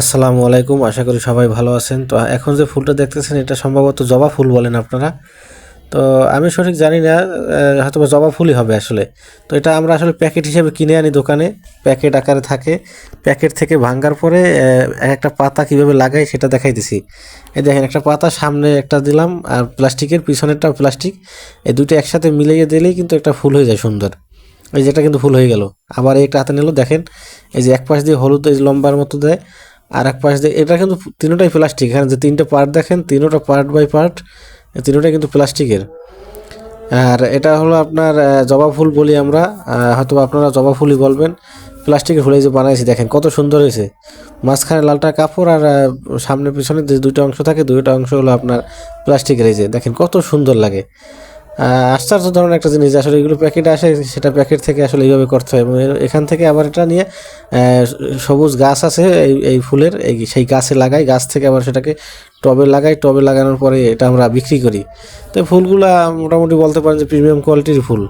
আসসালামু আলাইকুম, আশা করি সবাই ভালো আছেন। তো এখন যে ফুলটা দেখতেছেন, এটা সম্ভবত জবা ফুল বলেন আপনারা। তো আমি সঠিক জানি না হয়তো জবা ফুলই হবে আসলে। তো এটা আমরা আসলে প্যাকেট হিসেবে কিনে আনি দোকানে। প্যাকেট আকারে থাকে। প্যাকেট থেকে ভাঙ্গার পরে এক একটা পাতা কীভাবে লাগাই সেটা দেখাই দিছি এই দেখেন, একটা পাতা সামনে একটা দিলাম, আর প্লাস্টিকের পিছনেরটা প্লাস্টিক। এই দুটো একসাথে মিলিয়ে দিলেই কিন্তু একটা ফুল হয়ে যায় সুন্দর। এই যেটা কিন্তু ফুল হয়ে গেল। আবার একটা হাতে নিল, দেখেন, এই যে এক পাশ দিয়ে হলুদ, এই লম্বার মতো দেয়। আর এক পাশ দিয়ে, এটা কিন্তু তিনোটাই প্লাস্টিক এখানে যে তিনটে পার্ট দেখেন, তিনোটা পার্ট বাই পার্ট তিনোটাই কিন্তু প্লাস্টিকের আর এটা হলো আপনার জবা ফুল বলি আমরা। হয়তো আপনারা জবা ফুলই বলবেন। প্লাস্টিকের ফুল যে বানাইছি, দেখেন কত সুন্দর হয়েছে। মাঝখানে লালটা কাপড় আর সামনে পিছনে যে দুইটা অংশ থাকে, দুইটা অংশ হলো আপনার প্লাস্টিকের এই যে দেখেন কত সুন্দর লাগে। আশ্চর্য ধরনের একটা জিনিস আসলে এগুলো প্যাকেটে আসে, সেটা প্যাকেট থেকে আসলে এইভাবে করতে হয়। এবং এখান থেকে আবার এটা নিয়ে সবুজ গাছ আছে এই এই ফুলের, এই সেই গাছে লাগাই। গাছ থেকে আবার সেটাকে টবে লাগাই। টবে লাগানোর পরে এটা আমরা বিক্রি করি। তো ফুলগুলো মোটামুটি বলতে পারেন যে প্রিমিয়াম কোয়ালিটির ফুল।